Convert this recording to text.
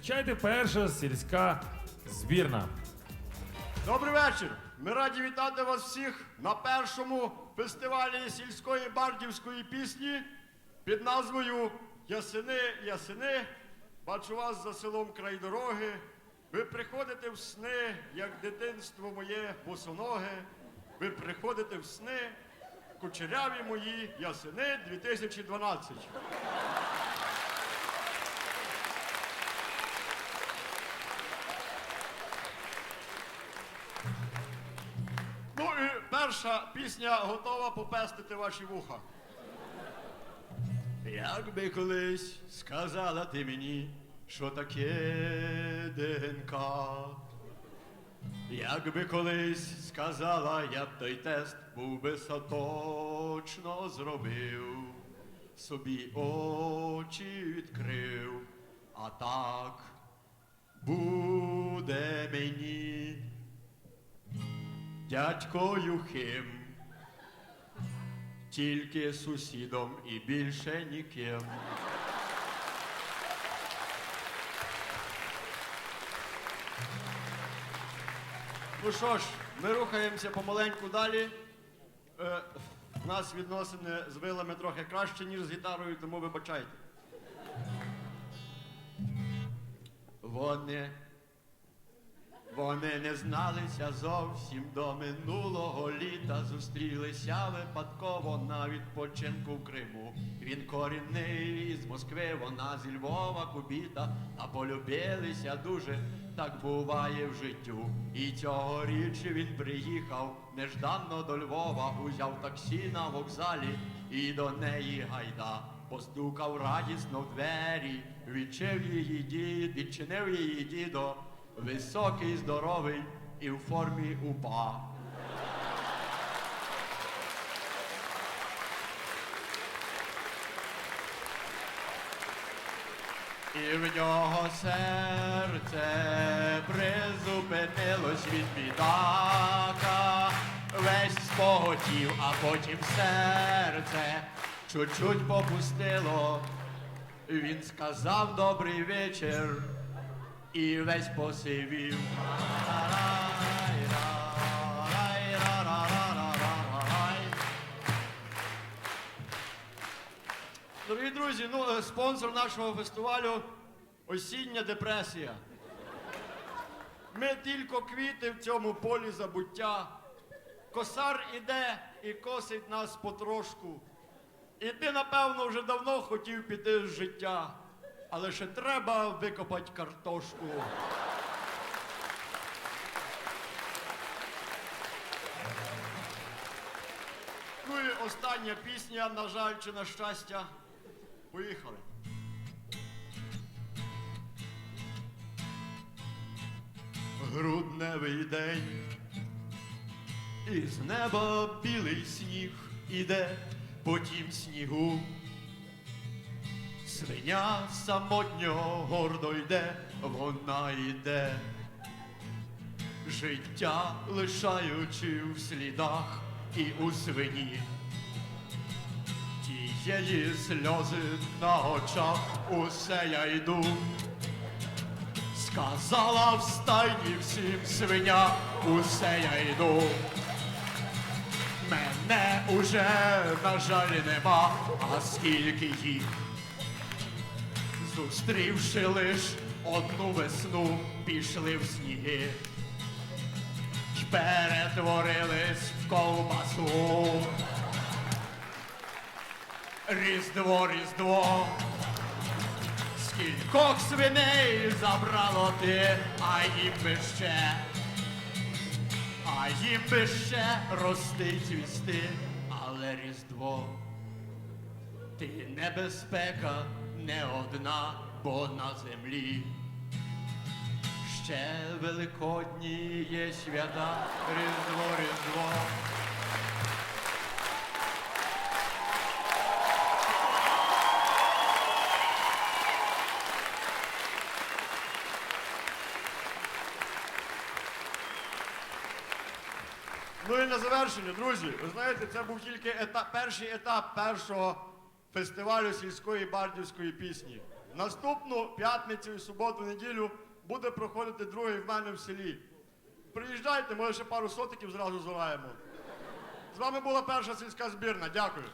Зустрічайте перша сільська збірна. Добрий вечір! Ми раді вітати вас всіх на першому фестивалі сільської бардівської пісні під назвою Ясени, ясени. Бачу вас за селом край дороги. Ви приходите в сни, як дитинство моє босоноге. Ви приходите в сни, кучеряві мої ясени 2012. Ну і перша пісня готова попестити ваші вуха. Як би колись сказала ти мені, що таке ДНК. Як би колись сказала, я б той тест був би точно зробив, собі очі відкрив, а так буде дядько Юхим, тільки сусідом і більше ніким. Ну що ж, ми рухаємося помаленьку далі. Е, в нас відносини з вилами трохи краще, ніж з гітарою, тому вибачайте. Вони вони не зналися зовсім до минулого літа. Зустрілися випадково на відпочинку в Криму. Він корінний з Москви, вона зі Львова, Кубіта, а полюбилися дуже, так буває в життю. І цьогоріч він приїхав нежданно до Львова, узяв таксі на вокзалі і до неї гайда. Постукав радісно в двері, відчив її дід, відчинив її дідо. Високий, здоровий і в формі упа. І в нього серце призупинилось від бідака, весь споготів, а потім серце чуть-чуть попустило. Він сказав добрий вечір і весь посивів. Дорогі друзі, ну е, спонсор нашого фестивалю осіння депресія. Ми тільки квіти в цьому полі забуття. Косар іде і косить нас потрошку. І ти, напевно, вже давно хотів піти з життя, але ще треба викопати картошку. Ну і остання пісня, на жаль, чи на щастя. Поїхали. Грудневий день. Із неба білий сніг іде по тім снігу. Свиня самотньо гордо йде, вона йде, життя лишаючи в слідах і у свині. Тієї сльози на очах усе я йду. Сказала в стайні всім свиня, усе я йду. Мене уже, на жаль, нема, а скільки їх. Зустрівши лиш одну весну, пішли в сніги. Й перетворились в ковбасу. Різдво, різдво. Скількох свиней забрало ти, а їм би ще. А їм би ще рости цвісти, але Різдво. Ти небезпека не одна, бо на землі. Ще великодні є свята, Різдво, Різдво. Ну і на завершення, друзі, ви знаєте, це був тільки етап, перший етап першого фестивалю сільської бардівської пісні. Наступну п'ятницю і суботу, неділю буде проходити другий в мене в селі. Приїжджайте, може ще пару сотиків зразу зураємо. З вами була перша сільська збірна. Дякую.